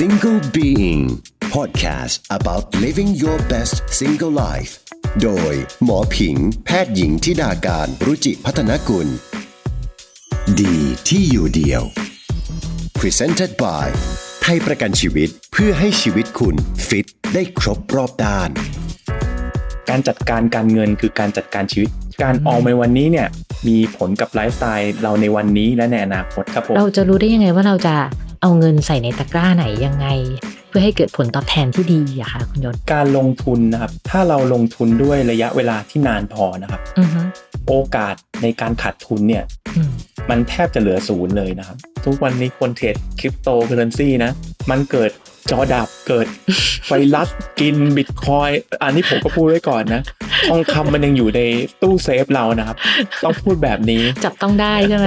Single Being Podcast about living your best single life โดยหมอผิง แพทย์หญิงทิดาการรุจิพัฒนกุล ดีที่อยู่เดียว Presented by ไทยประกันชีวิตเพื่อให้ชีวิตคุณฟิตได้ครบรอบด้าน การจัดการการเงินคือการจัดการชีวิต การออมในวันนี้เนี่ยมีผลกับไลฟ์สไตล์เราในวันนี้และในอนาคตครับผม เราจะรู้ได้ยังไงว่าเราจะ เอาเงินใส่ในตะกร้าไหนยังไง เพื่อให้เกิดผลตอบแทนที่ดีอะค่ะคุณยศการลงทุนนะครับ ถ้าเราลงทุนด้วยระยะเวลาที่นานพอนะครับอือฮึโอกาสในการขาดทุนเนี่ยอืมมันแทบจะเหลือศูนย์เลยนะครับ ทุกวันนี้คนเทรดคริปโตเคอเรนซีนะ มันเกิดจอดับเกิดไฟรัสกินบิตคอยอันนี้ผมก็พูดไว้ก่อนนะทองคำมันยังอยู่ในตู้เซฟเรานะครับ ต้องพูดแบบนี้จับต้องได้ใช่ไหม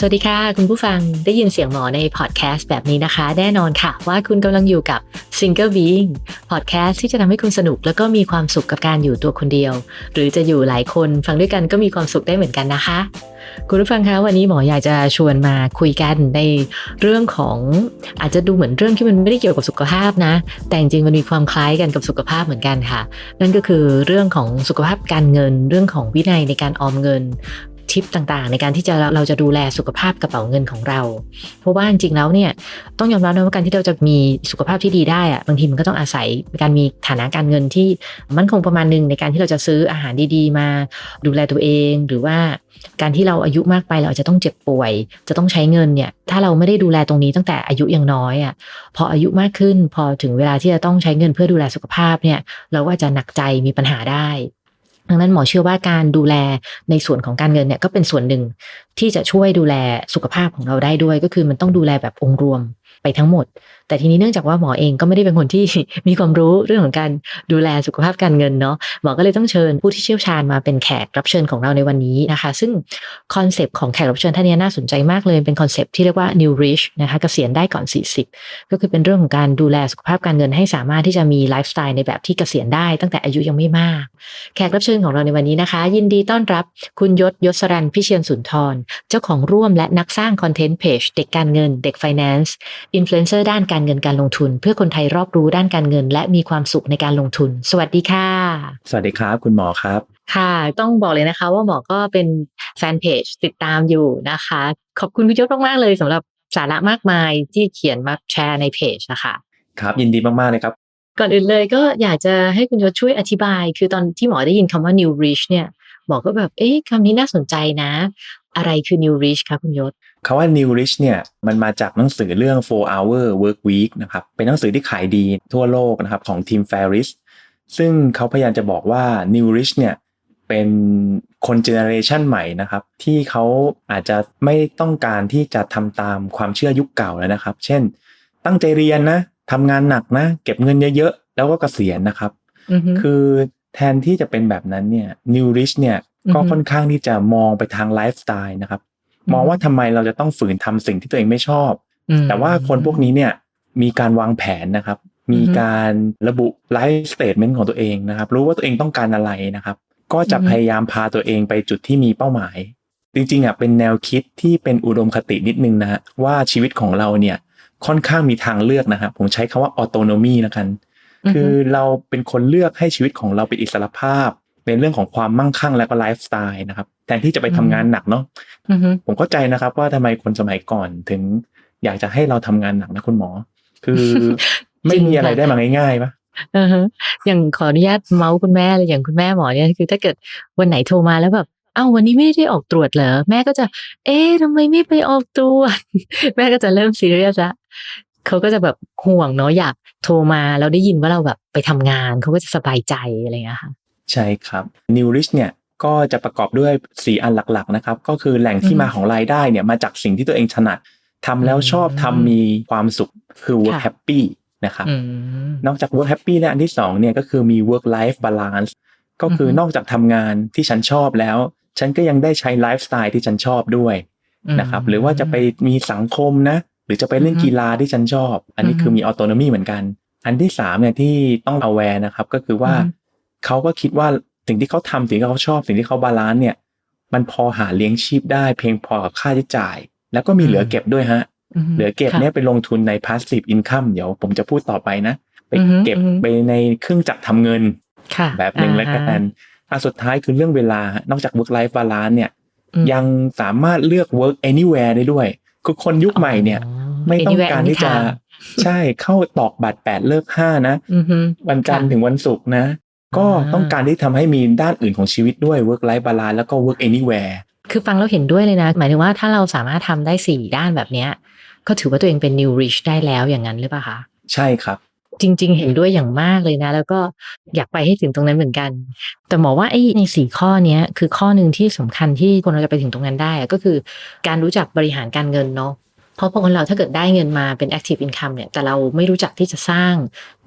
สวัสดีค่ะ คุณผู้ฟังได้ยินเสียงหมอในพอดแคสต์แบบนี้นะคะ แน่นอนค่ะ ว่าคุณกำลังอยู่กับ Single Being พอดแคสต์ที่จะทำให้คุณสนุก แล้วก็มีความสุขกับการอยู่ตัวคนเดียว หรือจะอยู่หลายคนฟังด้วยกันก็มีความสุขได้เหมือนกันนะคะ คุณผู้ฟังคะวันนี้หมออยากจะชวนมาคุยกันในเรื่องของอาจจะดูเหมือนเรื่องที่มันไม่ได้เกี่ยวกับสุขภาพนะ แต่จริงมันมีความคล้ายกันกับสุขภาพเหมือนกันค่ะ นั่นก็คือเรื่องของสุขภาพการเงิน เรื่องของวินัยในการออมเงิน ทิปต่างๆ ในการที่จะเราจะดูแลสุขภาพกระเป๋าเงินของเรา เพราะว่าจริงๆแล้วเนี่ยต้องยอมรับนะว่าการที่เราจะมีสุขภาพที่ดีได้อะบางทีมันก็ต้องอาศัยการมีฐานะการเงินที่มั่นคงประมาณหนึ่งในการที่เราจะซื้ออาหารดีๆ มาดูแลตัวเอง หรือว่าการที่เราอายุมากไปเราอาจจะต้องเจ็บป่วย จะต้องใช้เงินเนี่ยถ้าเราไม่ได้ดูแลตรงนี้ตั้งแต่อายุยังน้อยอะพออายุมากขึ้นพอถึงเวลาที่จะต้องใช้เงินเพื่อดูแลสุขภาพเนี่ยเราก็าจะหนักใจมีปัญหาได้ ดังนั้นหมอเชื่อว่าการดูแลในส่วนของการเงินเนี่ยก็เป็นส่วนหนึ่งที่จะช่วยดูแลสุขภาพของเราได้ด้วย ก็คือมันต้องดูแลแบบองค์รวม ทั้งหมด แต่ทีนี้เนื่องจากว่าหมอเองก็ไม่ได้เป็นคนที่มีความรู้เรื่องของการดูแลสุขภาพการเงินเนาะหมอก็เลยต้องเชิญผู้ที่เชี่ยวชาญมาเป็นแขกรับเชิญของเราในวันนี้นะคะ ซึ่งคอนเซปต์ของแขกรับเชิญท่านนี้น่าสนใจมากเลยเป็นคอนเซปต์ที่เรียกว่า new rich นะคะเกษียณได้ก่อน 40 ก็คือเป็นเรื่องของการดูแลสุขภาพการเงินให้สามารถที่จะมีไลฟ์สไตล์ในแบบที่เกษียณได้ตั้งแต่อายุยังไม่มาก แขกรับเชิญของเราในวันนี้นะคะ ยินดีต้อนรับคุณยศยศรันพิเชียนสุนทร เจ้าของร่วมและนักสร้างคอนเทนต์เพจเด็กการเงินเด็กไฟแนนซ์อินฟลูเอนเซอร์ด้านการเงินการลงทุน เพื่อคนไทยรอบรู้ด้านการเงิน และมีความสุขในการลงทุน สวัสดีค่ะ สวัสดีครับ คุณหมอครับค่ะต้องบอกเลยนะคะว่าหมอก็เป็นแฟนเพจติดตามอยู่นะคะ ขอบคุณคุณยศมาก ๆ เลยสำหรับสาระมากมายที่เขียนมาแชร์ในเพจนะคะครับยินดีมาก ๆ เลยครับ ก่อนอื่นเลยก็อยากจะให้คุณยศช่วยอธิบาย คือตอนที่หมอได้ยินคำว่า new rich เนี่ยหมอก็แบบเอ๊ะคำนี้น่าสนใจนะ อะไรคือ new rich คะคุณยศ คำว่า New Rich เนี่ยมันมาจากหนังสือเรื่อง 4 Hour Work Week นะครับเป็นหนังสือที่ขายดีทั่วโลกนะครับของทีม Ferris ซึ่งเขาพยายามจะบอกว่า New Rich เนี่ยเป็นคนเจเนอเรชันใหม่นะครับ ที่เขาอาจจะไม่ต้องการที่จะทำตามความเชื่อยุคเก่าแล้วนะครับ เช่น ตั้งใจเรียนนะทำงานหนักนะ เก็บเงินเยอะๆ แล้วก็เกษียณนะครับอือฮึคือแทนที่จะเป็นแบบนั้นเนี่ย New Rich เนี่ยก็อือฮึค่อนข้างที่จะมองไปทางไลฟ์สไตล์นะครับอื มมองว่าทำไมเราจะต้องฝืนทำสิ่งที่ตัวเองไม่ชอบอืมแต่ว่าคนพวกนี้เนี่ยมีการวางแผนนะครับ มีการระบุไลฟ์สเตทเมนต์ของตัวเองนะครับ รู้ว่าตัวเองต้องการอะไรนะครับ ก็จะอือฮึพยายามพาตัวเองไปจุดที่มีเป้าหมาย จริงๆอะเป็นแนวคิดที่เป็นอุดมคตินิดนึงนะฮะว่าชีวิตของเราเนี่ยค่อนข้างมีทางเลือกนะครับผมใช้คำว่าออโตโนมีแล้วกัน คือเราเป็นคนเลือกให้ชีวิตของเราเป็นอิสรภาพ เป็นเรื่องของความมั่งคั่งและก็ไลฟ์สไตล์นะครับ แทนที่จะไปทำงานหนักเนาะอือฮึผมเข้าใจนะครับ ว่าทำไมคนสมัยก่อนถึง อยากจะให้เราทำงานหนักนะคุณหมอ คือไม่มีอะไรได้มาง่ายๆปะอือฮึอย่างขออนุญาตเมาส์คุณแม่เลยอย่างคุณแม่หมอเนี่ยคือ ถ้าเกิดวันไหนโทรมาแล้วแบบอ้าววันนี้ไม่ได้ออกตรวจเหรอแม่ก็จะ เอ๊ะทำไมไม่ไปออกตรวจ แม่ก็จะเริ่มซีเรียสละเขาก็จะแบบห่วงเนาะอยากโทรมาแล้วได้ยินว่าเราแบบไปทำงานเขาก็จะสบายใจอะไรอย่างเงี้ยค่ะ ใช่ครับ New Rich เนี่ยก็จะประกอบด้วย4อันหลักๆนะครับ ก็คือแหล่งที่อืมมาของรายได้เนี่ยมาจากสิ่งที่ตัวเองถนัดทำแล้วชอบอืมทำมีความสุขคือ work ค่ะ happy นะครับอืมนอกจาก work happy แล้วอันที่สองเนี่ยก็คือมี work life balance ก็คือออฮึนอกจากทำงานที่ฉันชอบแล้ว ฉันก็ยังได้ใช้ไลฟ์สไตล์ที่ฉันชอบด้วยนะครับหรือว่าจะไปมีสังคมนะ หรือจะไปเล่นอือฮึกีฬาที่ฉันชอบ อันนี้อือฮึคือมีออโตโนมีเหมือนกัน อันที่สามเนี่ยที่ต้อง aware นะครับก็คือว่าอือฮึ เขาก็คิดว่าสิ่งที่เขาทำสิ่งที่เขาชอบสิ่งที่เขาบาลานซ์เนี่ย มันพอหาเลี้ยงชีพได้ เพียงพอกับค่าใช้จ่าย แล้วก็มีเหลือเก็บด้วยฮะอืมเหลือเก็บค่ะเนี่ยไปลงทุนใน passive income เดี๋ยวผมจะพูดต่อไปนะ ไปอือฮึเก็บอือฮึไปในเครื่องจักรทำเงินค่ะแบบหนึ่งอ่าแล้วกัฮะนอันสุดท้ายคือเรื่องเวลานอกจาก work life balance เนี่ยอืมยังสามารถเลือก work anywhere ได้ด้วย คือคนยุคใหม่เนี่ย ไม่ต้อง Anywhere การที่จะ anytime ใช่เข้าตอกบัตรแปดเลิกห้านะอือฮึวันจันทร์ค่ะถึงวันศุกร์นะ ก็อ่าต้องการที่ทำให้มีด้านอื่นของชีวิตด้วย work life balance แล้วก็ work anywhere คือฟังแล้วเห็นด้วยเลยนะ หมายถึงว่าถ้าเราสามารถทำได้สี่ด้านแบบเนี้ยก็ถือว่าตัวเองเป็น new rich ได้แล้วอย่างนั้นหรือเปล่าคะ ใช่ครับ จริง ๆ เห็นด้วยอย่างมากเลยนะ แล้วก็อยากไปให้ถึงตรงนั้นเหมือนกัน แต่หมอว่าไอ้ในสี่ข้อเนี้ยคือข้อหนึ่งที่สำคัญที่คนเราจะไปถึงตรงนั้นได้อะก็คือ การรู้จักบริหารการเงินเนาะ เพราะพอคนเราถ้าเกิดได้เงินมาเป็น active income เนี่ย แต่เราไม่รู้จักที่จะสร้าง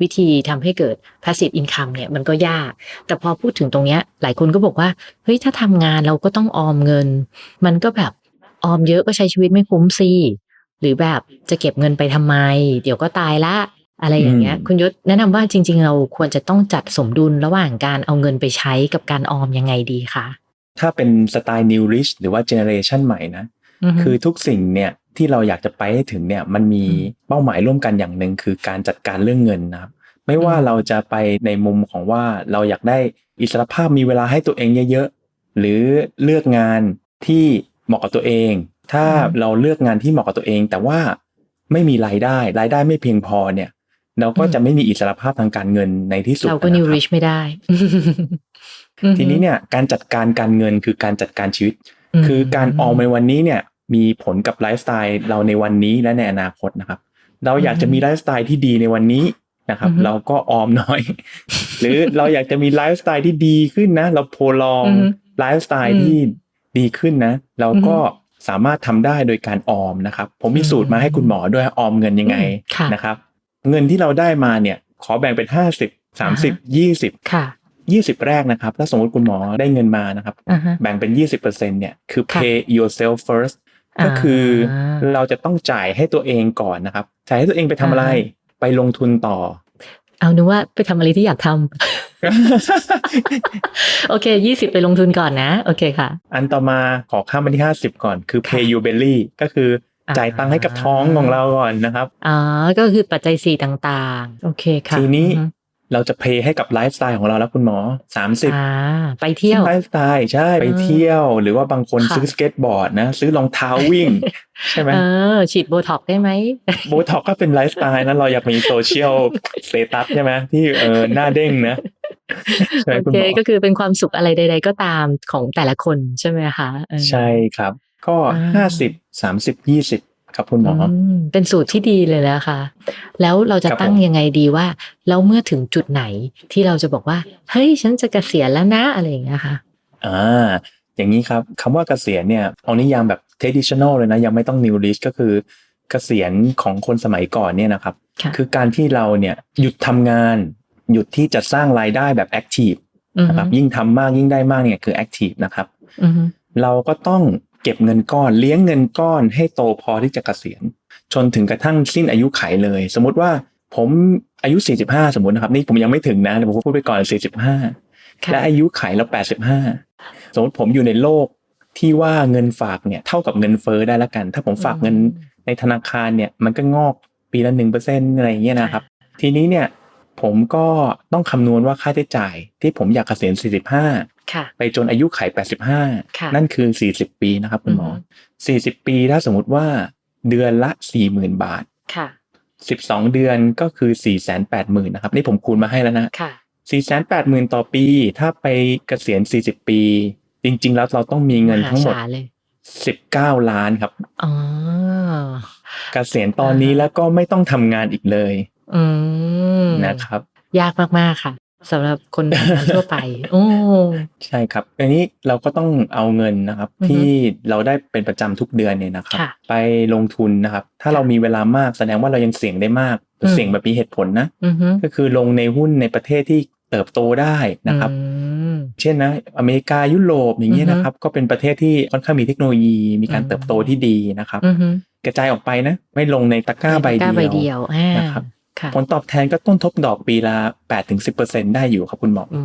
วิธีทำให้เกิด passive income เนี่ยมันก็ยาก แต่พอพูดถึงตรงเนี้ย หลายคนก็บอกว่า เฮ้ย ถ้าทำงานเราก็ต้องออมเงิน มันก็แบบออมเยอะก็ใช้ชีวิตไม่คุ้มสิหรือแบบจะเก็บเงินไปทำไม เดี๋ยวก็ตายละอะไรอย่างเงี้ยอืมคุณยศแนะนำว่าจริง ๆ เราควรจะต้องจัดสมดุลระหว่างการเอาเงินไปใช้กับการออมยังไงดีคะถ้าเป็นสไตล์ new rich หรือว่า generation ใหม่นะ คือทุกสิ่งเนี่ย ที่เราอยากจะไปให้ถึงเนี่ยมันมีอืมเป้าหมายร่วมกันอย่างหนึ่งคือการจัดการเรื่องเงินนะครับ ไม่ว่าอืมเราจะไปในมุมของว่าเราอยากได้อิสรภาพมีเวลาให้ตัวเองเยอะๆหรือเลือกงานที่เหมาะกับตัวเอง ถ้าเราเลือกงานที่เหมาะกับตัวเอง แต่ว่าไม่มีรายได้รายได้ไม่เพียงพอเนี่ย เราก็จะไม่มีอิสรภาพทางการเงินในที่สุดเราก็นะ new ครับ rich ไม่ได้ ทีนี้เนี่ยการจัดการการเงินคือการจัดการชีวิตมคือการออมในวันนี้เนี่ย มีผลกับไลฟ์สไตล์เราในวันนี้และในอนาคตนะครับ เราอยากจะมีไลฟ์สไตล์ที่ดีในวันนี้นะครับอือฮึเราก็ออมน้อย หรือเราอยากจะมีไลฟ์สไตล์ที่ดีขึ้นนะ เราโพลองอือฮึไลฟ์สไตล์อืมที่ดีขึ้นนะ เราก็อือฮึสามารถทำได้โดยการออมนะครับ ผมมีสูตรมาให้อืมคุณหมอด้วยออมเงินยังไงอืมค่ะนะครับ เงินที่เราได้มาเนี่ย ขอแบ่งเป็นห้าสิบสามสิบยี่สิบค่ะยี่สิบแรกนะครับ ถ้าสมมติคุณหมอได้เงินมานะครับอ่าฮะแบ่งเป็น20%เนี่ยคือค่ะ pay yourself first ก็คืออาเราจะต้องจ่ายให้ตัวเองก่อนนะครับ จ่ายให้ตัวเองไปทำอะไรอ่าไปลงทุนต่อ เอานึกว่าไปทำอะไรที่อยากทำโอเคยี่สิบไปลงทุนก่อนนะ โอเคค่ะ อันต่อมาขอข้ามไปที่50ก่อน คือ pay ค่ะ your belly ก็คือจ่ายตังค์ให้กับท้องของเราก่อนนะครับ อ๋อ ก็คือปัจจัยสี่ต่างๆ โอเคค่ะ ทีนี้อือฮึ เราจะ pay ให้กับไลฟ์สไตล์ของเราแล้วคุณหมอ30อ่าไปเที่ยวไลฟ์สไตล์ใช่ไปเที่ยว หรือว่าบางคนค่ะซื้อสเก็ตบอร์ดนะ ซื้อรองเท้าวิ่ง ใช่ไหมเออฉีดโบท็อกซ์ได้ไหมโบท็อกก็เป็นไลฟ์สไตล์นะเราอยากมีโซเชียลสเตตัสใช่ไหมที่เออหน้าเด้งนะใช่ไหมโอคุณเคหมอก็คือเป็นความสุขอะไรใด ๆ ก็ตามของแต่ละคนใช่ไหมคะเออใช่ครับ ก็อ่าห้าสิบสามสิบยี่สิบ ครับคุณหมออมเป็นสูตรที่ดีเลยนะคะ แล้วเราจะครับตั้งผมยังไงดีว่า แล้วเมื่อถึงจุดไหนที่เราจะบอกว่า เฮ้ย ฉันจะเกษียณแล้วนะอะไรอย่างเงี้ยค่ะอ่าอย่างนี้ครับคำว่าเกษียณเนี่ยเอานิยามแบบ traditional เลยนะ ยังไม่ต้อง new rich ก็คือเกษียณของคนสมัยก่อนเนี่ยนะครับค่ะคือการที่เราเนี่ยหยุดทำงาน หยุดที่จะสร้างรายได้แบบ active อือนะคฮึรับยิ่งทำมากยิ่งได้มากเนี่ยคือ active นะครับอือฮึเราก็ต้อง เก็บเงินก้อนเลี้ยงเงินก้อนให้โตพอที่จะเกษียณจนถึงกระทั่งสิ้นอายุไขเลย สมมติว่าผมอายุ 45 สมมตินะครับ นี่ผมยังไม่ถึงนะแต่ผมพูดไปก่อน 45ค่ะและอายุไขเรา 85 สมมติผมอยู่ในโลกที่ว่าเงินฝากเนี่ยเท่ากับเงินเฟ้อได้ละกัน ถ้าผมฝากเงินในธนาคารเนี่ยมันก็งอกปีละหนึ่งเปอร์เซ็นอะไรอย่างเงี้ยนะครับ ทีนี้เนี่ยผมก็ต้องคำนวณว่าค่าใช้จ่ายที่ผมอยากเกษียณ 45ค่ะ ไปจนอายุไขค่ะ85 นั่นคือ 40 ปีนะครับ คุณหมอ 40 ปีถ้าสมมติว่าเดือนละ 40,000 บาทค่ะ12 เดือนก็คือ 480,000นะครับ นี่ผมคูณมาให้แล้วนะค่ะ480,000 ต่อปี ถ้าไปเกษียณ 40 ปี จริง ๆ แล้วเราต้องมีเงินทั้งหมดาศาลเลย19ล้านครับอ๋อเกษียณตอนนี้แล้วก็ไม่ต้องทำงานอีกเลยอืมนะครับ ยากมาก ๆ ค่ะ สำหรับคนทำงานทั่วไปโอ้ใช่ครับอันนี้เราก็ต้องเอาเงินนะครับอือฮึที่เราได้เป็นประจำทุกเดือนเนี่ยนะครับค่ะไปลงทุนนะครับ ถ้าเรามีเวลามากแสดงว่าเรายังเสี่ยงได้มากอืมเสี่ยงแบบมีเหตุผลนะอือฮึก็คือลงในหุ้นในประเทศที่เติบโตได้นะครับอืมเช่นนะอเมริกายุโรปอย่างเงี้ยอือฮึนะครับ ก็เป็นประเทศที่ค่อนข้างมีเทคโนโลยีมีการอืมเติบโตที่ดีนะครับอือฮึกระจายออกไปนะ ไม่ลงในตะกร้าใบตะกร้าใบเดีเดียยววอ่านะครับค่ะ ผลตอบแทนก็ต้นทบดอกปีละ8-10%ได้อยู่ครับคุณหมออื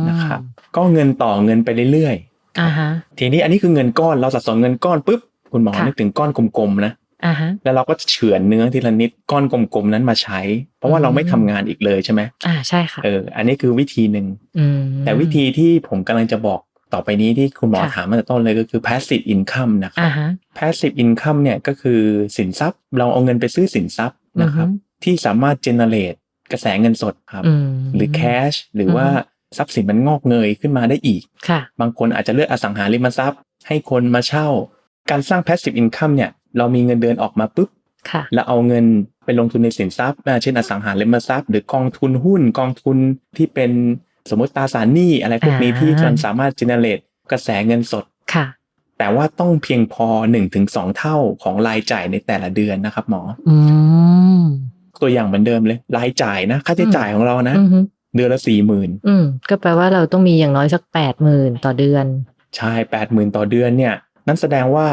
มนะครับก็เงินต่อเงินไปเรื่อยอ่าฮะทีนี้อันนี้คือเงินก้อนเราสะสมเงินก้อนปุ๊บคุณหมอค่ะนึกถึงก้อนกลมๆนะอ่าฮะแล้วเราก็เฉือนเนื้อทีละนิดก้อนกลมๆนั้นมาใช้ เพราะว่าอืมเราไม่ทำงานอีกเลยใช่ไหมอ่าใช่ค่ะเอออันนี้คือวิธีหนึ่งอืมแต่วิธีที่ผมกำลังจะบอกต่อไปนี้ที่คุณหมอค่ะถามมาแต่ต้นเลยก็คือ passive income นะครับอ่าฮะ passive income เนี่ยก็คือสินทรัพย์ เราเอาเงินไปซื้อสินทรัพย์นะครับอือฮึ ที่สามารถ generate กระแสเงินสดครับอืมหรือ cash หรือว่าอือฮึทรัพย์สินมันงอกเงยขึ้นมาได้อีกค่ะบางคนอาจจะเลือกอสังหาริมทรัพย์ ให้คนมาเช่า การสร้าง passive income เนี่ย เรามีเงินเดือนออกมาปุ๊บค่ะแล้วเอาเงินไปลงทุนในสินทรัพย์อ่าเช่นอสังหาริมทรัพย์ หรือกองทุนหุ้นกองทุนที่เป็นสมมติตราสารหนี้อะไรพวกนี้อ่าที่มันสามารถ generate กระแสเงินสดค่ะ แต่ว่าต้องเพียงพอ1-2เท่าของรายจ่ายในแต่ละเดือนนะครับหมออืม ตัวอย่างเหมือนเดิมเลย รายจ่ายนะ ค่าใช้จ่ายของเรานะอืมฮึเดือนละสี่หมื่นอืมก็แปลว่าเราต้องมีอย่างน้อยสักแปดหมื่นต่อเดือน ใช่แปดหมื่นต่อเดือนเนี่ย นั่นแสดงว่า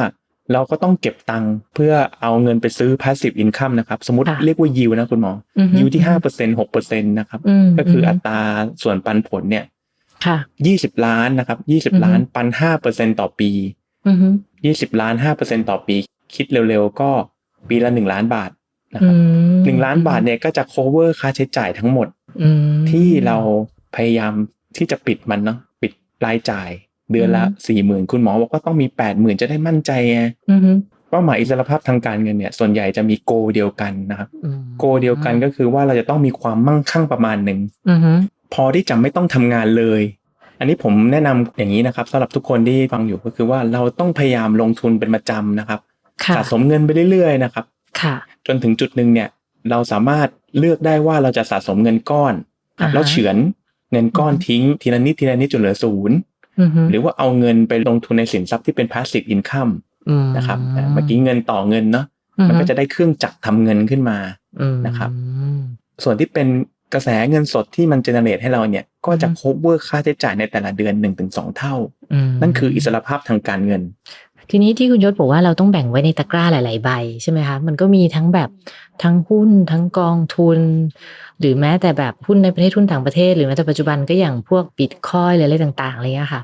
เราก็ต้องเก็บตังค์เพื่อเอาเงินไปซื้อ passive income นะครับ สมมติค่ะเรียกว่า yield นะคุณหมออือฮึ yield ที่ห้าเปอร์เซ็นหกเปอร์เซ็นต์นะครับอืมก็คืออัมตราส่วนปันผลเนี่ยค่ะยี่สิบล้านนะครับยี่สิบอือฮึล้านปันห้าเปอร์เซ็นต่อปีอือฮึยี่สิบล้านห้าเปอร์เซ็นต่อปี คิดเร็วๆ ก็ปีละหนึ่งล้านบาท นะคอืรับมหนึ่งล้านบาทเนี่ยก็จะ cover ค่าใช้จ่ายทั้งหมดอืมที่เราพยายามที่จะปิดมันเนาะปิดรายจ่าย เดือนละอืมสี่หมื่นคุณหมอบอกว่าต้องมีแปดหมื่นจะได้มั่นใจไงอือฮึเป้าหมายอิสรภาพทางการเงินเนี่ย ส่วนใหญ่จะมีโกเดียวกันนะครับอืมโกเดียวกันก็คือว่าเราจะต้องมีความมั่งคั่งประมาณหนึ่งอือฮึพอที่จะไม่ต้องทำงานเลย อันนี้ผมแนะนำอย่างนี้นะครับสำหรับทุกคนที่ฟังอยู่ก็คือว่าเราต้องพยายามลงทุนเป็นประจำนะครับค่ะสะสมเงินไปเรื่อยๆนะครับค่ะ จนถึงจุดหนึ่งเนี่ย เราสามารถเลือกได้ว่าเราจะสะสมเงินก้อนอ่าฮะแล้วเฉือนเงินก้อนอือฮึทิ้งทีละนิดทีละนิดจนเหลือศูนย์อือฮึหรือว่าเอาเงินไปลงทุนในสินทรัพย์ที่เป็น passive income อืมนะครับอ่าเมื่อกี้เงินต่อเงินเนาะอือฮึมันก็จะได้เครื่องจักรทำเงินขึ้นมาอืมนะครับ ส่วนที่เป็นกระแสเงินสดที่มันเจเนเรตให้เราเนี่ย ก็จะอือฮึ cover ค่าใช้จ่ายในแต่ละเดือน1-2เท่ามนั่นคืออิสรภาพทางการเงิน ทีนี้ที่คุณยศบอกว่าเราต้องแบ่งไว้ในตะกร้าหลาย ๆ ใบใช่ไหมคะมันก็มีทั้งแบบทั้งหุ้น ทั้งกองทุน หรือแม้แต่แบบหุ้นในประเทศหุ้นต่างประเทศ หรือแม้แต่ปัจจุบันก็อย่างพวกบิตคอยหรืออะไรต่างๆอะไรเงี้ยค่ะ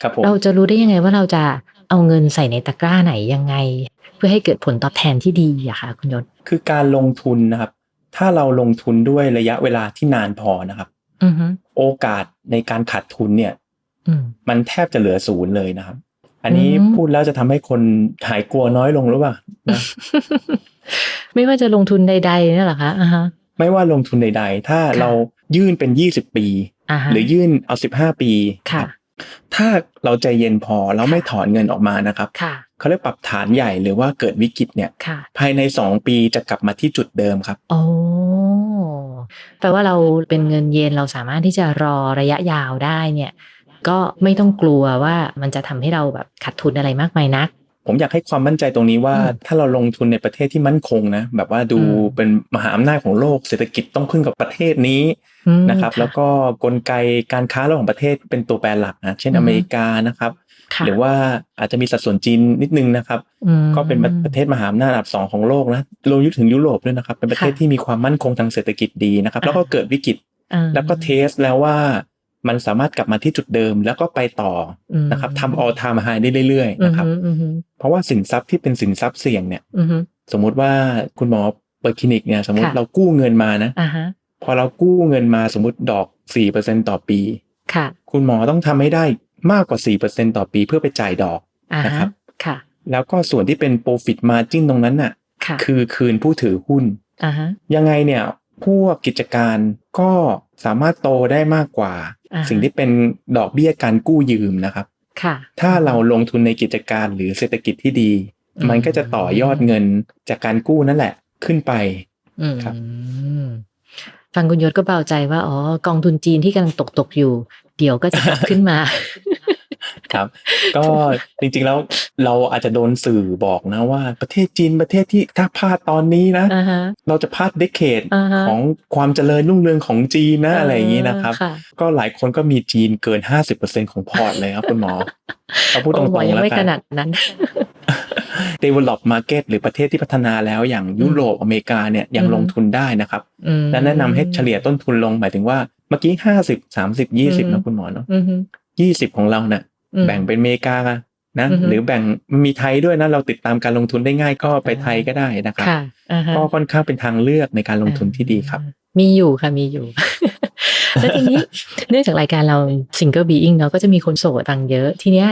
ครับผมเราจะรู้ได้ยังไงว่าเราจะเอาเงินใส่ในตะกร้าไหนยังไง เพื่อให้เกิดผลตอบแทนที่ดีอะค่ะ คุณยศคือการลงทุนนะครับ ถ้าเราลงทุนด้วยระยะเวลาที่นานพอนะครับอือฮึโอกาสในการขาดทุนเนี่ยอืมมันแทบจะเหลือศูนย์เลยนะครับ อันนี้อืมพูดแล้วจะทำให้คนหายกลัวน้อยลงหรือเปล่านะไม่ว่าจะลงทุนใดๆนี่แหละคะอ่าฮะไม่ว่าลงทุนใด ๆ ถ้าค่ะเรายื่นเป็น20ปีอ่าฮะหรือยื่นเอา15ปีค่ะรับถ้าเราใจเย็นพอแล้วไม่ถอนเงินออกมานะครับค่ะเขาเรียกปรับฐานใหญ่หรือว่าเกิดวิกฤตเนี่ยค่ะภายใน2ปีจะกลับมาที่จุดเดิมครับโอ้แปลว่าเราเป็นเงินเย็นเราสามารถที่จะรอระยะยาวได้เนี่ย ก็ไม่ต้องกลัวว่ามันจะทำให้เราแบบขาดทุนอะไรมากมายนักผมอยากให้ความมั่นใจตรงนี้ว่าอืมถ้าเราลงทุนในประเทศที่มั่นคงนะแบบว่าดูอืมเป็นมหาอำนาจของโลกเศรษฐกิจต้องพึ่งกับประเทศนี้อืมนะครับ แล้วก็กลไกการค้าระหว่างประเทศเป็นตัวแปรหลักนะเช่นอือฮึอเมริกานะครับค่ะหรือว่าอาจจะมีสัดส่วนจีนนิดนึงนะครับอืมก็เป็นประเทศมหาอำนาจอันดับสองของโลกนะรวมถึงยุโรปด้วยนะครับ เป็นประเทศค่ะที่มีความมั่นคงทางเศรษฐกิจดีนะครับ แล้วก็อ่าเกิดวิกฤตอ่าแล้วก็เทสแล้วว่า มันสามารถกลับมาที่จุดเดิมแล้วก็ไปต่ออมนะครับทำ all time high ได้เรื่อยๆนะครับอืมอืมเพราะว่าสินทรัพย์ที่เป็นสินทรัพย์เสี่ยงเนี่ยอืมอืมสมมุติว่าคุณหมอเปิดคลินิกเนี่ยสมมติค่ะเรากู้เงินมานะอ่าฮะพอเรากู้เงินมาสมมติดอกสี่เปอร์เซ็นต่อปีค่ะคุณหมอต้องทำให้ได้มากกว่าสี่เปอร์เซ็นต่อปีเพื่อไปจ่ายดอกอ่านะคฮะรับค่ะแล้วก็ส่วนที่เป็น profit margin ตรงนั้นน่ะค่ะคือคืนผู้ถือหุ้นอ่าฮะยังไงเนี่ย พวกกิจการก็สามารถโตได้มากกว่าอ่าฮะสิ่งที่เป็นดอกเบี้ยการกู้ยืมนะครับค่ะถ้าเราลงทุนในกิจการหรือเศรษฐกิจที่ดีอืมมันก็จะต่อยอดเงินจากการกู้นั่นแหละขึ้นไปอืมครับฟังคุณยศก็เบาใจว่าอ๋อกองทุนจีนที่กำลังตกตกๆอยู่ เดี๋ยวก็จะกลับขึ้นมา ครับ ก็จริงๆแล้วเราอาจจะโดนสื่อบอกนะว่า ประเทศจีนประเทศที่ถ้าพลาดตอนนี้นะอ่าฮะเราจะพลาดเดเคดอ่าฮะของความเจริญรุ่งเรืองของจีนนะอะไรอย่างนี้นะครับค่ะก็หลายคนก็มีจีนเกิน 50%ของพอร์ตเลยครับคุณหมอเอาพูดตรโอ้งหมอๆยังแล้วไม่กัขนนาดนั้น develop market หรือประเทศที่พัฒนาแล้วอย่างยุโรปอเมริกาเนี่ยยังอืมลงทุนได้นะครับอืมและแนะนำให้เฉลี่ยต้นทุนลงหมายถึงว่าเมื่อกี้ห้าสิบสามสิบยี่สิบอืมนะคุณหมอเนาะอืมฮึยี่สิบของเราเนี่ยอืม แบ่งเป็นอเมริกานะอือฮึหรือแบ่งมีไทยด้วยนะเราติดตามการลงทุนได้ง่ายก็ไปอ่าไทยก็ได้นะครับค่ะอ่าฮะก็ค่อนข้างเป็นทางเลือกในการลงทุนที่ดีครับ มีอยู่ค่ะมีอยู่ แล้วทีนี้เนื่องจากรายการเรา single being เนาะก็จะมีคนโสดฟังเยอะ ทีเนี้ย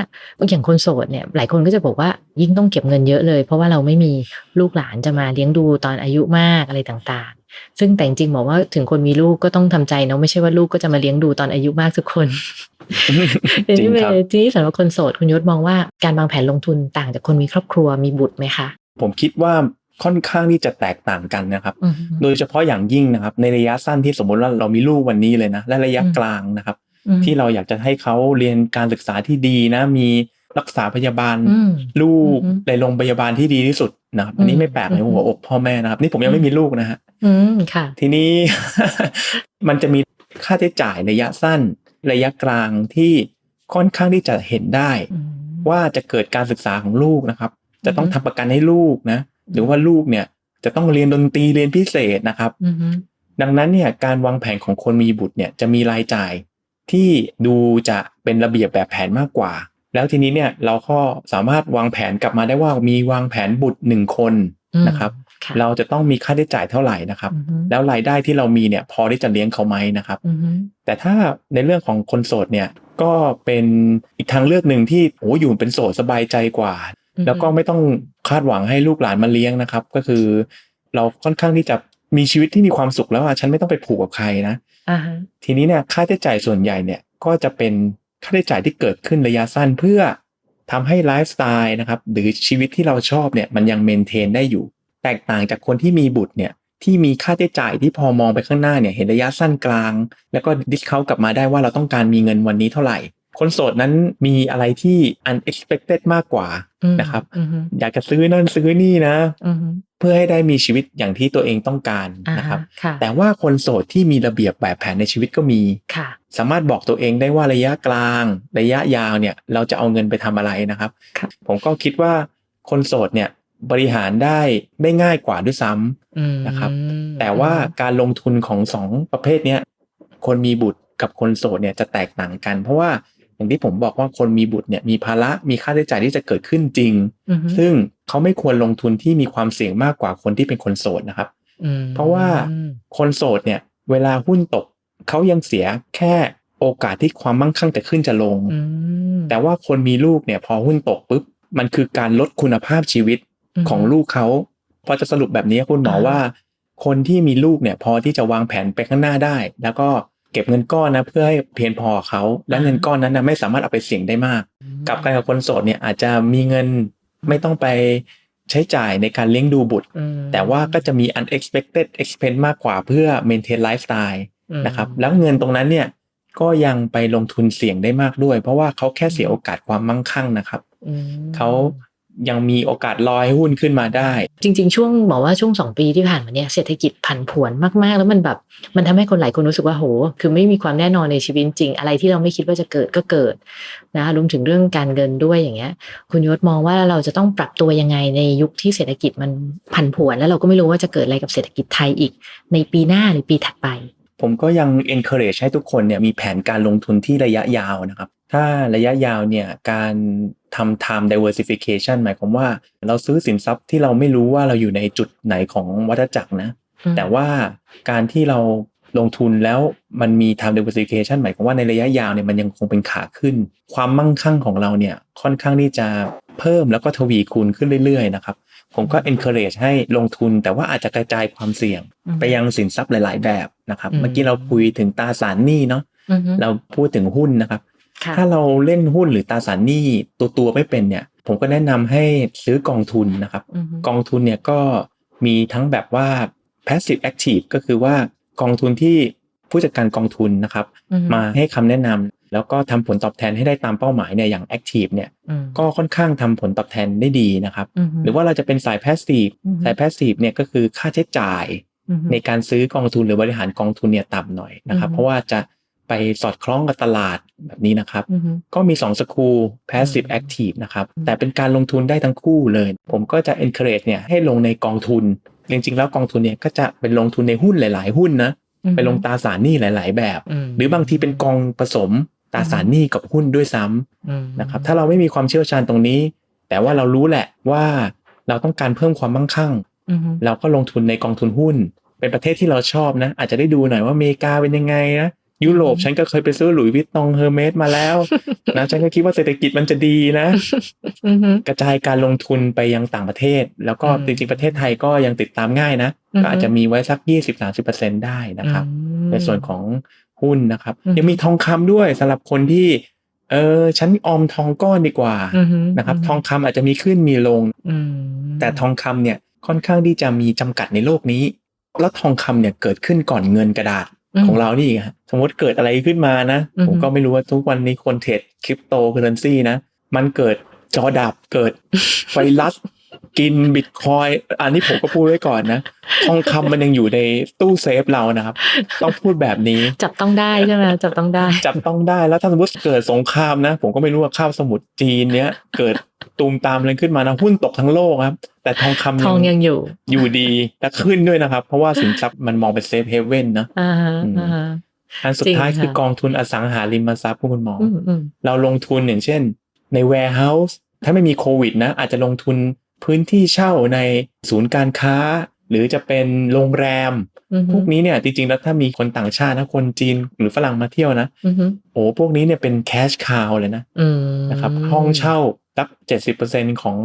อย่างคนโสดเนี่ยหลายคนก็จะบอกว่ายิ่งต้องเก็บเงินเยอะเลย เพราะว่าเราไม่มีลูกหลานจะมาเลี้ยงดูตอนอายุมากอะไรต่างๆ ซึ่งแต่จริงๆบอกว่าถึงคนมีลูกก็ต้องทำใจเนาะไม่ใช่ว่าลูกก็จะมาเลี้ยงดูตอนอายุมากทุกคนจริงครับทีนี้สำหรับคนโสดคุณยศมองว่าการวางแผนลงทุนต่างจากคนมีครอบครัวมีบุตรไหมคะผมคิดว่า ค่อนข้างที่จะแตกต่างกันนะครับอืมโดยเฉพาะอย่างยิ่งนะครับ ในระยะสั้นที่สมมติว่าเรามีลูกวันนี้เลยนะ และระยะอืมกลางนะครับอืมที่เราอยากจะให้เขาเรียนการศึกษาที่ดีนะ มีรักษาพยาบาลอืมลูกอืมในโรงพยาบาลที่ดีที่สุดนะครับอันนี้อืมไม่แปลกในอืมหัวอกพ่อแม่นะครับ นี่ผมยังไม่มีลูกนะฮะอืมค่ะทีนี้มันจะมีค่าใช้จ่ายระยะสั้น ระยะกลางที่ค่อนข้างที่จะเห็นได้อืมว่าจะเกิดการศึกษาของลูกนะครับ จะต้องอือฮึทำประกันให้ลูกนะ หรือว่าลูกเนี่ยจะต้องเรียนดนตรีเรียนพิเศษนะครับอืมดังนั้นเนี่ยการวางแผนของคนมีบุตรเนี่ยจะมีรายจ่ายที่ดูจะเป็นระเบียบแบบแผนมากกว่า แล้วทีนี้เนี่ยเราก็สามารถวางแผนกลับมาได้ว่ามีวางแผนบุตรหนึ่งคนอืมนะครับค่ะเราจะต้องมีค่าใช้จ่ายเท่าไหร่นะครับอือฮึแล้วรายได้ที่เรามีเนี่ยพอที่จะเลี้ยงเขาไหมนะครับอืมแต่ถ้าในเรื่องของคนโสดเนี่ยก็เป็นอีกทางเลือกหนึ่งที่โอ้อยู่เป็นโสดสบายใจกว่า แล้วก็ไม่ต้องคาดหวังให้ลูกหลานมาเลี้ยงนะครับ ก็คือ เราค่อนข้างที่จะมีชีวิตที่มีความสุขแล้วอะฉันไม่ต้องไปผูกกับใครนะอ่าฮะทีนี้เนี่ยค่าใช้จ่ายส่วนใหญ่เนี่ยก็จะเป็นค่าใช้จ่ายที่เกิดขึ้นระยะสั้นเพื่อทำให้ไลฟ์สไตล์นะครับหรือชีวิตที่เราชอบเนี่ยมันยังเมนเทนได้อยู่ แตกต่างจากคนที่มีบุตรเนี่ยที่มีค่าใช้จ่ายที่พอมองไปข้างหน้าเนี่ยเห็นระยะสั้นกลาง แล้วก็ดิสเขากลับมาได้ว่าเราต้องการมีเงินวันนี้เท่าไหร่ คนโสดนั้นมีอะไรที่ unexpected มากกว่าอืมนะครับอืมอยากจะซื้อนั่นซื้อนี่นะอืมเพื่อให้ได้มีชีวิตอย่างที่ตัวเองต้องการอ่านะครับค่ะแต่ว่าคนโสดที่มีระเบียบแบบแผนในชีวิตก็มีค่ะสามารถบอกตัวเองได้ว่าระยะกลาง ระยะยาวเนี่ยเราจะเอาเงินไปทำอะไรนะครับครับผมก็คิดว่าคนโสดเนี่ยบริหารได้ได้ง่ายกว่าด้วยซ้ำอืมนะครับ แต่ว่าการลงทุนของสองประเภทเนี้ยคนมีบุตรกับคนโสดเนี่ยจะแตกต่างกัน เพราะว่า อย่างที่ผมบอกว่าคนมีบุตรเนี่ยมีภาระมีค่าใช้จ่ายที่จะเกิดขึ้นจริงอืมซึ่งเขาไม่ควรลงทุนที่มีความเสี่ยงมากกว่าคนที่เป็นคนโสดนะครับอืมเพราะว่าคนโสดเนี่ย เวลาหุ้นตกเขายังเสียแค่โอกาสที่ความมั่งคั่งจะขึ้นจะลงอืมแต่ว่าคนมีลูกเนี่ย พอหุ้นตกปุ๊บมันคือการลดคุณภาพชีวิตมของลูกเขาพอจะสรุปแบบนี้คุณหมออ่าว่า คนที่มีลูกเนี่ย พอที่จะวางแผนไปข้างหน้าได้ แล้วก็ เก็บเงินก้อนนะเพื่อให้เพียงพอกับเขาและเงินก้อนนั้นนะไม่สามารถเอาไปเสี่ยงได้มากกลับกันกับคนโสดเนี่ยอาจจะมีเงินไม่ต้องไปใช้จ่ายในการเลี้ยงดูบุตรอืมแต่ว่าก็จะมี unexpected expense มากกว่าเพื่อ maintain lifestyle อืมนะครับแล้วเงินตรงนั้นเนี่ยก็ยังไปลงทุนเสี่ยงได้มากด้วย เพราะว่าเขาแค่เสียโอกาสความมั่งคั่งนะครับอืมเขา ยังมีโอกาสลอยหุ้นขึ้นมาได้ จริง ๆ ช่วงบอกว่าช่วงสองปีที่ผ่านมาเนี่ยเศรษฐกิจผันผวนมากๆ แล้วมันแบบมันทำให้คนหลายคนรู้สึกว่าโห คือไม่มีความแน่นอนในชีวิตจริง อะไรที่เราไม่คิดว่าจะเกิดก็เกิดนะรวมถึงเรื่องการเงินด้วยอย่างเงี้ย คุณยศมองว่าเราจะต้องปรับตัวยังไงในยุคที่เศรษฐกิจมันผันผวน แล้วเราก็ไม่รู้ว่าจะเกิดอะไรกับเศรษฐกิจไทยอีก ในปีหน้าหรือปีถัดไปผมก็ยัง encourage ให้ทุกคนเนี่ยมีแผนการลงทุนที่ระยะยาวนะครับ ถ้าระยะยาวเนี่ยการทำ time diversification หมายความว่าเราซื้อสินทรัพย์ที่เราไม่รู้ว่าเราอยู่ในจุดไหนของวัฏจักรนะอืมแต่ว่าการที่เราลงทุนแล้วมันมี time diversification หมายความว่าในระยะยาวเนี่ยมันยังคงเป็นขาขึ้น ความมั่งคั่งของเราเนี่ยค่อนข้างที่จะเพิ่มแล้วก็ทวีคูณขึ้นเรื่อยๆนะครับผมก็ encourage ให้ลงทุนแต่ว่าอาจจะกระจายความเสี่ยงอืมไปยังสินทรัพย์หลาย ๆ แบบนะครับอืมเมื่อกี้เราคุยถึงตราสารหนี้เนาะอือฮึเราพูดถึงหุ้นนะครับค่ะ ถ้าเราเล่นหุ้นหรือตราสารหนี้ตัวตัวๆไม่เป็นเนี่ย ผมก็แนะนำให้ซื้อกองทุนนะครับอือฮึกองทุนเนี่ยก็มีทั้งแบบว่า passive active ก็คือว่ากองทุนที่ผู้จัดการกองทุนนะครับอือฮึมาให้คำแนะนำแล้วก็ทำผลตอบแทนให้ได้ตามเป้าหมายเนี่ยอย่าง active เนี่ยอืมก็ค่อนข้างทำผลตอบแทนได้ดีนะครับอือฮึหรือว่าเราจะเป็นสาย passive อือฮึสาย passive เนี่ยก็คือค่าใช้จ่ายอือฮึในการซื้อกองทุนหรือบริหารกองทุนเนี่ยต่ำหน่อยนะครับอือฮึเพราะว่าจะ ไปสอดคล้องกับตลาดแบบนี้นะครับอือฮึก็มี2สกูล passive อืม active นะครับอืมแต่เป็นการลงทุนได้ทั้งคู่เลย ผมก็จะ encourage เนี่ยให้ลงในกองทุน จริงๆ แล้วกองทุนเนี่ยก็จะเป็นลงทุนในหุ้นหลาย ๆ หุ้นนะอือฮึไปลงตราสารหนี้หลาย ๆ แบบมหรือบางทีเป็นกองผสมตราสารหนี้กับหุ้นด้วยซ้ำอืมนะครับ ถ้าเราไม่มีความเชี่ยวชาญตรงนี้ แต่ว่าเรารู้แหละว่าเราต้องการเพิ่มความมั่งคั่งอืมเราก็ลงทุนในกองทุนหุ้น เป็นประเทศที่เราชอบนะ อาจจะได้ดูหน่อยว่าอเมริกาเป็นยังไงนะ ยุโรปฉันก็เคยไปซื้อหลุยส์วิตตองเฮอร์เมสมาแล้วนะฉันก็คิดว่าเศรษฐกิจมันจะดีนะอืมกระจายการลงทุนไปยังต่างประเทศ แล้วก็อืมจริงๆประเทศไทยก็ยังติดตามง่ายนะอือฮึก็อาจจะมีไว้สัก20-30%ได้นะครับอืมในส่วนของหุ้นนะครับอืมยังมีทองคำด้วยสำหรับคนที่ เออฉันออมทองก้อนดีกว่าอืมนะครับ ทองคำอาจจะมีขึ้นมีลงอืมแต่ทองคำเนี่ยค่อนข้างที่จะมีจำกัดในโลกนี้ แล้วทองคำเนี่ยเกิดขึ้นก่อนเงินกระดาษม ของเรานี่อีกฮะสมมติเกิดอะไรขึ้นมานะอือฮึผมก็ไม่รู้ว่าทุกวันนี้คนเทรดคริปโตเคอเรนซีนะ มันเกิดจอดับเกิดไวรัสกินบิตคอยอันนี้ผมก็พูดไว้ก่อนนะ ทองคำมันยังอยู่ในตู้เซฟเรานะครับ ต้องพูดแบบนี้ จับต้องได้ใช่ไหมจับต้องได้ จับต้องได้แล้วถ้าสมมติเกิดสงครามนะ ผมก็ไม่รู้ว่าข้าวสมุทรจีนเนี้ยเกิด ตูมตามอะไรขึ้นมานะหุ้นตกทั้งโลกครับ แต่ทองคำทองยังอยู่ อยู่ดีและขึ้นด้วยนะครับ เพราะว่าสินทรัพย์มันมองเป็นเซฟเฮเว่นนะอ่าฮะอืมอ่าฮะอันสุดท้ายจริงค่ะคือกองทุนอสังหาริมทรัพย์คุณหมอออืมอืมเราลงทุนอย่างเช่น ใน warehouse ถ้าไม่มีโควิดนะ อาจจะลงทุนพื้นที่เช่าในศูนย์การค้า หรือจะเป็นโรงแรมอืมพวกนี้เนี่ยจริงๆ แล้วถ้ามีคนต่างชาตินะคนจีนหรือฝรั่งมาเที่ยวนะอืมโอ้พวกนี้เนี่ยเป็นแคชคาวเลยนะอืมนะครับห้องเช่า รับ70%ของ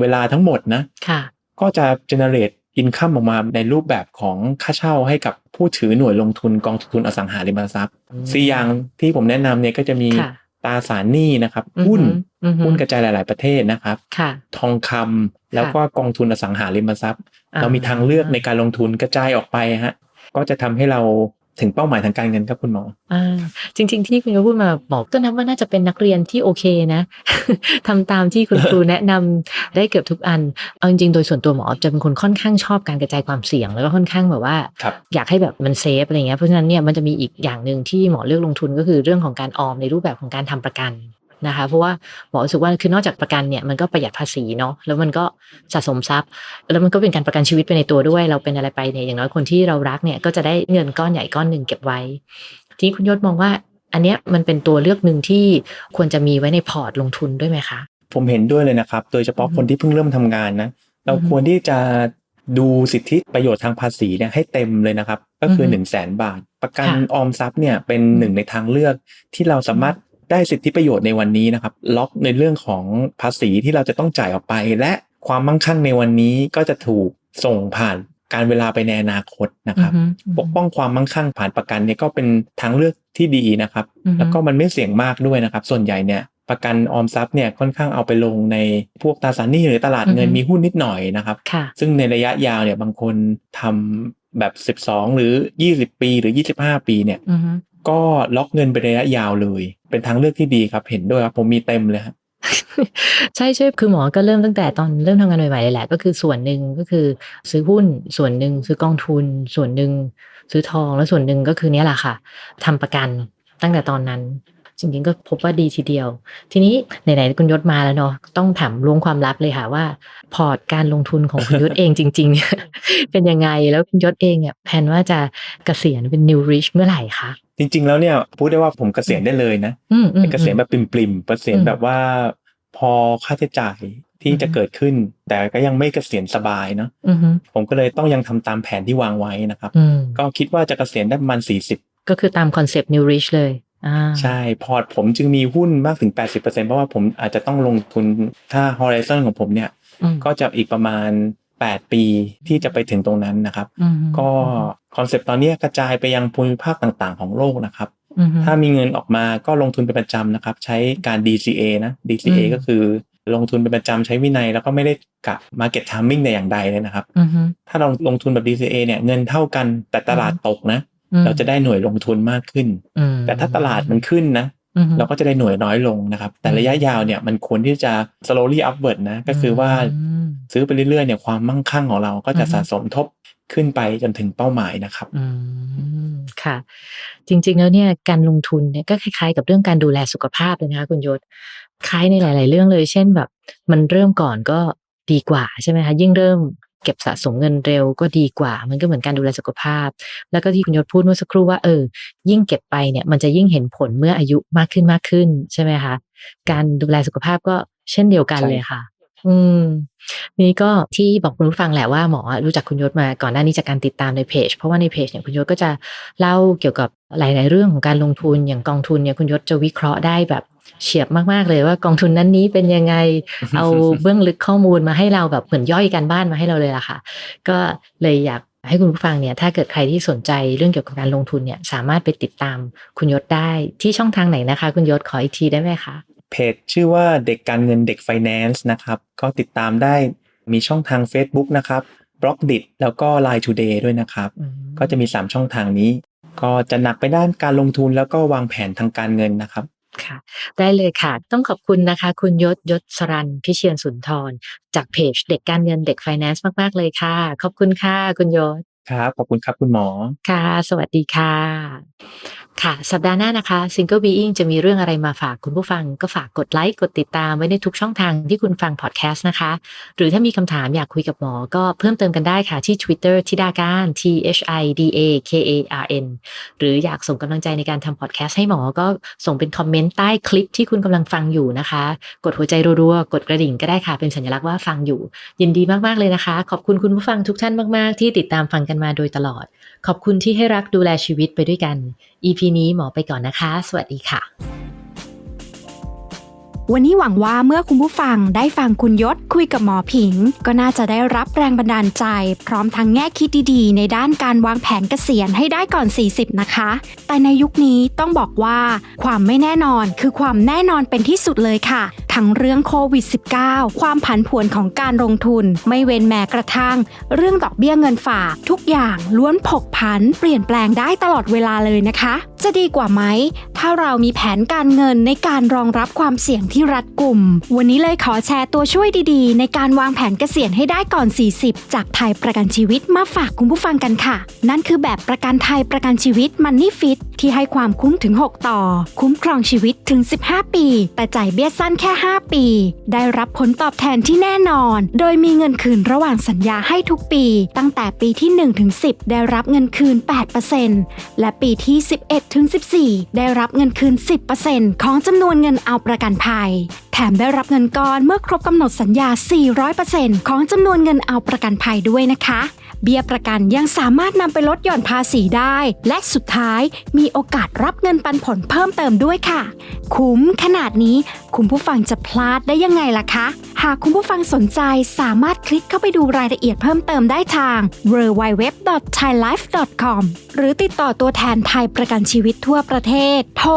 เวลาทั้งหมดนะค่ะ ก็จะ generate income ออกมาในรูปแบบของค่าเช่าให้กับผู้ถือหน่วยลงทุนกองทุนอสังหาริมทรัพย์สี่อย่างที่ผมแนะนำเนี่ยก็จะมีค่ะตราสารหนี้นะครับหุ้นอืมหุ้นกระจายหลาย ๆ ประเทศนะครับค่ะทองคำแล้วก็กองทุนอสังหาริมทรัพย์อ่าเรามีทางเลือกในการลงทุนกระจายออกไปฮะก็จะทำให้เรา ถึงเป้าหมายทางการเงินครับคุณหมออ่าจริง ๆ ที่คุณโยพูดมาบอกก็นับว่าน่าจะเป็นนักเรียนที่โอเคนะทำตามที่คุณครูแนะนำได้เกือบทุกอัน เอาจริงๆโดยส่วนตัวหมอจะเป็นคนค่อนข้างชอบการกระจายความเสี่ยง แล้วก็ค่อนข้างแบบว่าครับอยากให้แบบมันเซฟอะไรเงี้ยเพราะฉะนั้นเนี่ยมันจะมีอีกอย่างหนึ่งที่หมอเลือกลงทุนก็คือเรื่องของการออมในรูปแบบของการทำประกัน นะคะ เพราะว่าหมอรู้สึกว่าคือนอกจากประกันเนี่ยมันก็ประหยัดภาษีเนาะแล้วมันก็สะสมทรัพย์ แล้วมันก็เป็นการประกันชีวิตไปในตัวด้วย เราเป็นอะไรไปเนี่ยอย่างน้อยคนที่เรารักเนี่ยก็จะได้เงินก้อนใหญ่ก้อนหนึ่งเก็บไว้ ทีนี้คุณยศมองว่า อันเนี้ยมันเป็นตัวเลือกหนึ่งที่ควรจะมีไว้ในพอร์ตลงทุนด้วยไหมคะ ผมเห็นด้วยเลยนะครับ โดยเฉพาะอือฮึคนที่เพิ่งเริ่มทำงานนะเราอือฮึควรที่จะดูสิทธิประโยชน์ทางภาษีเนี่ยให้เต็มเลยนะครับ ก็คืออฮึ1นึ่งแสนบาท ประกันค่ะออมทรัพย์เนี่ยเป็นอืมหนึ่งในทางเลือกที่เราสามารถ ได้สิทธิประโยชน์ในวันนี้นะครับ ล็อกในเรื่องของภาษีที่เราจะต้องจ่ายออกไป และความมั่งคั่งในวันนี้ก็จะถูกส่งผ่านการเวลาไปในอนาคตนะครับอือฮึปกป้องความมั่งคั่งผ่านประกันเนี่ยก็เป็นทางเลือกที่ดีนะครับอือฮึแล้วก็มันไม่เสี่ยงมากด้วยนะครับ ส่วนใหญ่เนี่ยประกันออมทรัพย์เนี่ยค่อนข้างเอาไปลงในพวกตราสารหนี้หรือตลาดเงินอือฮึมีหุ้นนิดหน่อยนะครับค่ะซึ่งในระยะยาวเนี่ยบางคนทำแบบ 12 หรือ 20 ปีหรือ 25 ปีเนี่ยอือฮึก็ล็อกเงินไประยะยาวเลย เป็นทางเลือกที่ดีครับ เห็นด้วยครับ ผมมีเต็มเลยครับใช่ใช่คือหมอก็เริ่มตั้งแต่ตอนเริ่มทำงานใหม่ๆเลยแหละ ก็คือส่วนหนึ่งก็คือซื้อหุ้นส่วนหนึ่งซื้อกองทุน ส่วนหนึ่งซื้อทองแล้วส่วนหนึ่งก็คือเนี้ยแหละค่ะทำประกันตั้งแต่ตอนนั้น จริงๆก็พบว่าดีทีเดียว ทีนี้ไหนๆคุณยศมาแล้วเนาะต้องถามล้วงความลับเลยค่ะว่า พอร์ตการลงทุนของคุณยศเองจริง ๆเนี่ยเป็นยังไงแล้วคุณยศเองเนี่ยแผนว่าจะเกษียณเป็น new rich เมื่อไหร่คะจริง ๆ แล้วเนี่ยพูดได้ว่าผมเกษียณได้เลยนะอืมอืมเป็นเกษียณแบบปริมๆเกษียณอืมแบบว่า พอค่าใช้จ่ายที่อือฮึจะเกิดขึ้น แต่ก็ยังไม่เกษียณสบายเนาะอือฮึผมก็เลยต้องยังทำตามแผนที่วางไว้นะครับอืมก็คิดว่าจะเกษียณได้ประมาณ40ก็คือตามคอนเซปต์ new rich เลยอ่า ใช่พอร์ตผมจึงมีหุ้นมากถึง 80%เพราะว่าผมอาจจะต้องลงทุนถ้า horizon ของผมเนี่ยอืมก็จะอีกประมาณ 8 ปีที่จะไปถึงตรงนั้นนะครับอืมก็คอนเซปต์ตอนนี้กระจายไปยังภูมิภาคต่างๆ ของโลกนะครับอืมถ้ามีเงินออกมาก็ลงทุนเป็นประจำนะครับ ใช้การ DCA นะ DCA อืมก็คือลงทุนเป็นประจำใช้วินัย แล้วก็ไม่ได้กะ market timing แต่อย่างใดเลยนะครับอืมถ้าเราลงทุนแบบ DCA เนี่ยเงินเท่ากันแต่ตลาดตกนะอืม เราจะได้หน่วยลงทุนมากขึ้นอืมแต่ถ้าตลาดมันขึ้นนะอืมเราก็จะได้หน่วยน้อยลงนะครับ แต่ระยะยาวเนี่ยมันควรที่จะ slowly upward นะ ก็คือว่าอืมซื้อไปเรื่อยๆเนี่ยความมั่งคั่งของเราก็จะอือฮึสะสมทบขึ้นไปจนถึงเป้าหมายนะครับอืมค่ะ จริงๆแล้วเนี่ยการลงทุนเนี่ยก็คล้ายๆ กับเรื่องการดูแลสุขภาพเลยนะคะคุณยศคล้ายในหลาย ๆ เรื่องเลย เช่นแบบ มันเริ่มก่อนก็ดีกว่าใช่ไหมคะยิ่งเริ่ม เก็บสะสมเงินเร็วก็ดีกว่า มันก็เหมือนการดูแลสุขภาพ แล้วก็ที่คุณยศพูดเมื่อสักครู่ว่าเออ ยิ่งเก็บไปเนี่ยมันจะยิ่งเห็นผลเมื่ออายุมากขึ้นมากขึ้นใช่ไหมคะ การดูแลสุขภาพก็เช่นเดียวกันเลยค่ะ อืม นี่ก็ที่บอกคุณผู้ฟังแหละว่าหมอรู้จักคุณยศมาก่อนหน้านี้จากการติดตามในเพจ เพราะว่าในเพจเนี่ยคุณยศก็จะเล่าเกี่ยวกับหลาย ๆ เรื่องของการลงทุนอย่างกองทุนเนี่ยคุณยศจะวิเคราะห์ได้แบบเฉียบมาก ๆ เลยว่ากองทุนนั้นนี้เป็นยังไง เอาเบื้องลึกข้อมูลมาให้เราแบบเหมือนย่อยกันบ้านมาให้เราเลยล่ะค่ะ ก็เลยอยากให้คุณผู้ฟังเนี่ยถ้าเกิดใครที่สนใจเรื่องเกี่ยวกับการลงทุนเนี่ยสามารถไปติดตามคุณยศได้ที่ช่องทางไหนนะคะ คุณยศขออีกทีได้ไหมคะ เพจชื่อว่าเด็กการเงินเด็กไฟแนนซ์นะครับก็ติดตามได้มีช่องทาง Facebook นะครับบล็อกดิแล้วก็ Line Today ด้วยนะครับอืมก็จะมี 3 ช่องทางนี้ ก็จะหนักไปด้านการลงทุนแล้วก็วางแผนทางการเงินนะครับค่ะได้เลยค่ะ ต้องขอบคุณนะคะ คุณยศยศสรันพิเชียนสุนทร จากเพจเด็กการเงินเด็กไฟแนนซ์มาก ๆ เลยค่ะ ขอบคุณค่ะ คุณยศ ครับ ขอบคุณครับคุณหมอ ค่ะ สวัสดีค่ะ ค่ะ สัปดาห์หน้านะคะ Single Being จะมีเรื่องอะไรมาฝากคุณผู้ฟัง ก็ฝากกดไลค์กดติดตามไว้ในทุกช่องทางที่คุณฟังพอดแคสต์นะคะ หรือถ้ามีคำถามอยากคุยกับหมอ ก็เพิ่มเติมกันได้ค่ะที่ Twitter ทิดาการ T H I D A K A R N หรืออยากส่งกำลังใจในการทำพอดแคสต์ให้หมอก็ส่งเป็นคอมเมนต์ใต้คลิปที่คุณกำลังฟังอยู่นะคะ กดหัวใจรัวๆกดกระดิ่งก็ได้ค่ะเป็นสัญลักษณ์ว่าฟังอยู่ ยินดีมากๆเลยนะคะ ขอบคุณคุณผู้ฟังทุกท่านมาก ๆ ที่ติดตามฟังกันมาโดยตลอด ขอบคุณที่ให้รักดูแลชีวิตไปด้วยกัน EP นี้หมอไปก่อนนะคะ สวัสดีค่ะ วันนี้หวังว่าเมื่อคุณผู้ฟังได้ฟังคุณยศคุยกับหมอผิง ก็น่าจะได้รับแรงบันดาลใจ พร้อมทั้งแง่คิดดีๆ ในด้านการวางแผนเกษียณให้ได้ก่อน 40 นะคะ แต่ในยุคนี้ต้องบอกว่าความไม่แน่นอนคือความแน่นอนเป็นที่สุดเลยค่ะ ทั้งเรื่องโควิด -19 ความผันผวนของการลงทุน ไม่เว้นแม้กระทั่ง เรื่องดอกเบี้ยเงินฝาก ทุกอย่างล้วนผกผัน เปลี่ยนแปลงได้ตลอดเวลาเลยนะคะจะดีกว่าไหม ถ้าเรามีแผนการเงินในการรองรับความเสี่ยงที่รัดกุม วันนี้เลยขอแชร์ตัวช่วยดีๆ ในการวางแผนเกษียณให้ได้ก่อน 40 จากไทยประกันชีวิตมาฝากคุณผู้ฟังกันค่ะ นั่นคือแบบประกันไทยประกันชีวิตมันนี่ฟิตที่ให้ความคุ้มถึง 6 ต่อ คุ้มครองชีวิตถึง 15 ปี แต่จ่ายเบี้ยสั้นแค่ 5 ปี ได้รับผลตอบแทนที่แน่นอน โดยมีเงินคืนระหว่างสัญญาให้ทุกปี ตั้งแต่ปีที่1ถึง10 ได้รับเงินคืน 8%และปีที่ 11ถึง 14 ได้รับเงินคืน 10%ของจำนวนเงินเอาประกันภัย แถมได้รับเงินก้อนเมื่อครบกำหนดสัญญา 400%ของจำนวนเงินเอาประกันภัยด้วยนะคะ เบี้ยประกันยังสามารถนำไปลดหย่อนภาษีได้ และสุดท้ายมีโอกาสรับเงินปันผลเพิ่มเติมด้วยค่ะ คุ้มขนาดนี้ คุณผู้ฟังจะพลาดได้ยังไงล่ะคะ หากคุณผู้ฟังสนใจสามารถคลิกเข้าไปดูรายละเอียดเพิ่มเติมได้ทาง www.thailife.com หรือติดต่อตัวแทนไทยประกันชีวิตทั่วประเทศ โทร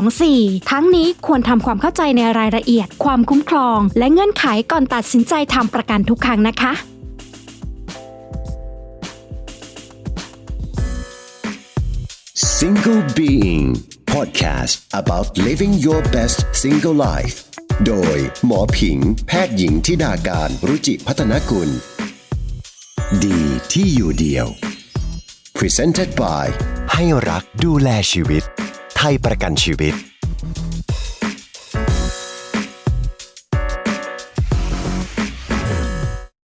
1124 ทั้งนี้ควรทำความเข้าใจในรายละเอียด ความคุ้มครอง และเงื่อนไขก่อนตัดสินใจทำประกันทุกครั้งนะคะ Single Being Podcast about living your best single life โดย หมอผิง แพทย์หญิงทิดาการ รุจิพัฒนกุล ดีที่อยู่เดียว Presented by ให้รักดูแลชีวิต ไทยประกันชีวิต